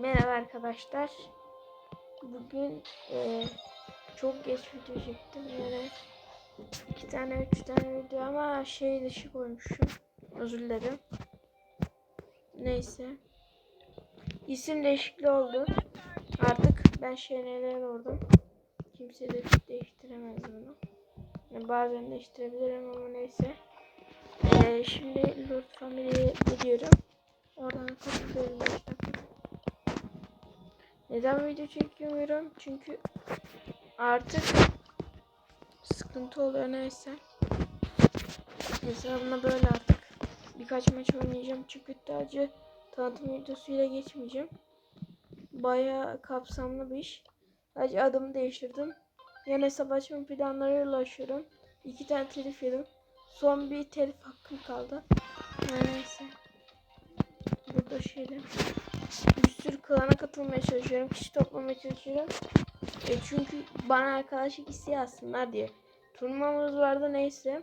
Merhaba arkadaşlar. Bugün e, çok geç video çektim. Yani iki tane üç tane video ama şey dışı koymuşum. Özür dilerim. Neyse. İsim değişikliği oldu. Artık ben şeyleri oldum. Kimse de değiştiremez bunu. Yani bazen değiştirebilirim ama neyse. E, şimdi Lord Family'ye gidiyorum. Oradan katılıyorum 5 dakika. Neden video çekmiyorum? Çünkü artık sıkıntı oluyor neyse. Hesabımda böyle artık. Birkaç maç oynayacağım çünkü sadece tanıtım videosuyla geçmeyeceğim. Bayağı kapsamlı bir iş. Sadece adımı değiştirdim. Yan hesap açma planlarıyla ulaşıyorum. İki tane telif yedim. Son bir telif hakkım kaldı. Neyse. Burada şeyler. Bir sürü klana katılmaya çalışıyorum. Kişi toplamaya çalışıyorum. E çünkü bana arkadaşlık isteği aslında diye. Turnuvamız vardı neyse.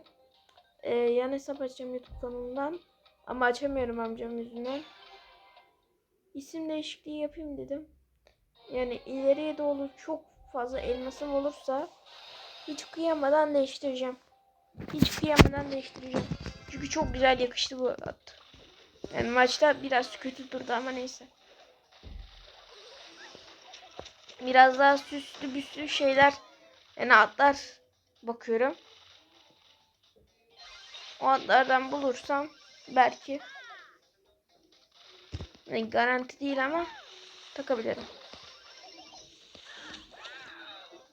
E, yan hesap açacağım YouTube kanalından. Ama açamıyorum amcam yüzünden. İsim değişikliği yapayım dedim. Yani ileriye doğru çok fazla elmasım olursa hiç kıyamadan değiştireceğim. Hiç kıyamadan değiştireceğim. Çünkü çok güzel yakıştı bu at. Yani maçta biraz kötü durdu ama neyse. Biraz daha süslü bir şeyler yani atlar bakıyorum. O atlardan bulursam belki yani garanti değil ama takabilirim.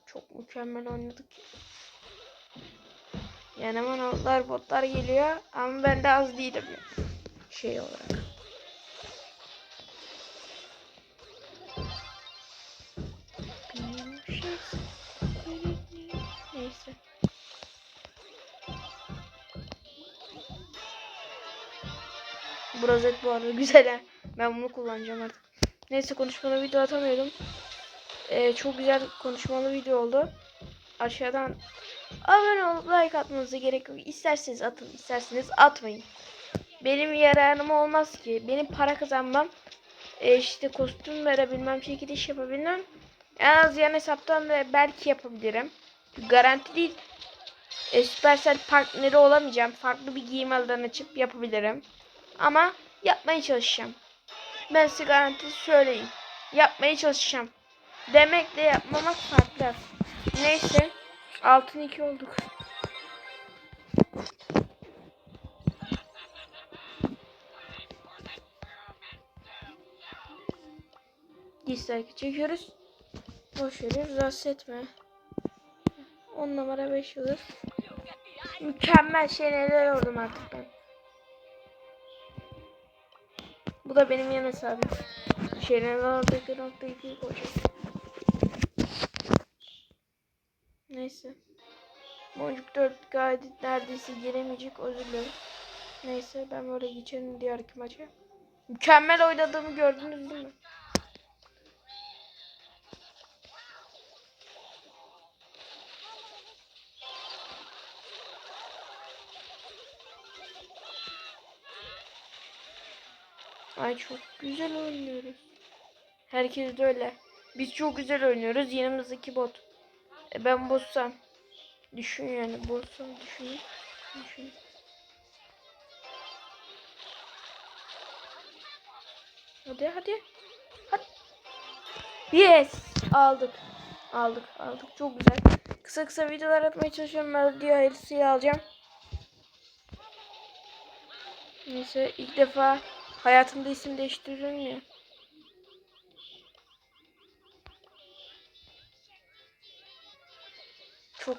Çok mükemmel oynadık. Yani hemen atlar botlar geliyor ama ben de az değilim şey olarak. Bu rozet bu arada güzel ha. Ben bunu kullanacağım artık. Neyse konuşmalı video atamıyorum. Ee, çok güzel konuşmalı video oldu. Aşağıdan abone olup like atmanıza gerek yok. İsterseniz atın, isterseniz atmayın. Benim yararım olmaz ki. Benim para kazanmam e, işte kostüm verebilmem, çekiliş yapabilmem. En az yan hesaptan da belki yapabilirim. Garanti değil. E, Supercell partneri olamayacağım. Farklı bir giyim alanı açıp yapabilirim. Ama yapmaya çalışacağım. Ben size garanti söyleyeyim. Yapmaya çalışacağım. Demekle yapmamak farklı. Neyse. Altın 2 olduk. Dislike çekiyoruz. Boş veriyoruz. Rahatsız etme. 10 numara 5 yıldız. Mükemmel şeyler oldum artık ben. Bu da benim yan hesabım. Şeyler oradaki nokta 2'yi koyacağım. Neyse. Boncuk 4 gayet neredeyse giremeyecek. Özür dilerim. Neyse ben böyle geçelim diğer maça. Mükemmel oynadığımı gördünüz değil mi? Ay çok güzel oynuyoruz. Herkes de öyle. Biz çok güzel oynuyoruz. Yanımızdaki bot. E ben botsam. Düşün yani botsam düşün. Düşün. Hadi hadi. Hadi. Yes. Aldık. Aldık aldık. Çok güzel. Kısa kısa videolar atmaya çalışıyorum. Diğer hayırlısıyla alacağım. Neyse ilk defa hayatımda isim değiştiriyorum ya. Çok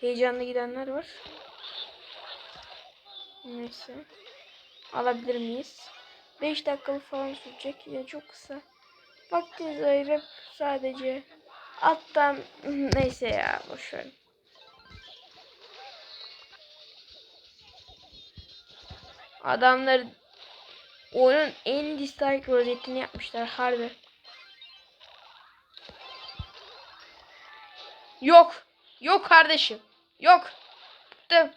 heyecanlı gidenler var. Neyse. Alabilir miyiz? 5 dakikalık falan sürecek. Ya çok kısa. Vaktinizi ayırıp sadece alttan neyse ya boşver. Adamlar oyunun en dislike rozetini yapmışlar harbi. Yok. Yok kardeşim. Yok. Bıktım.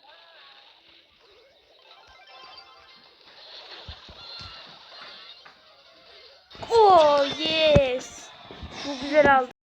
Oo yes. Bu güzel aldı.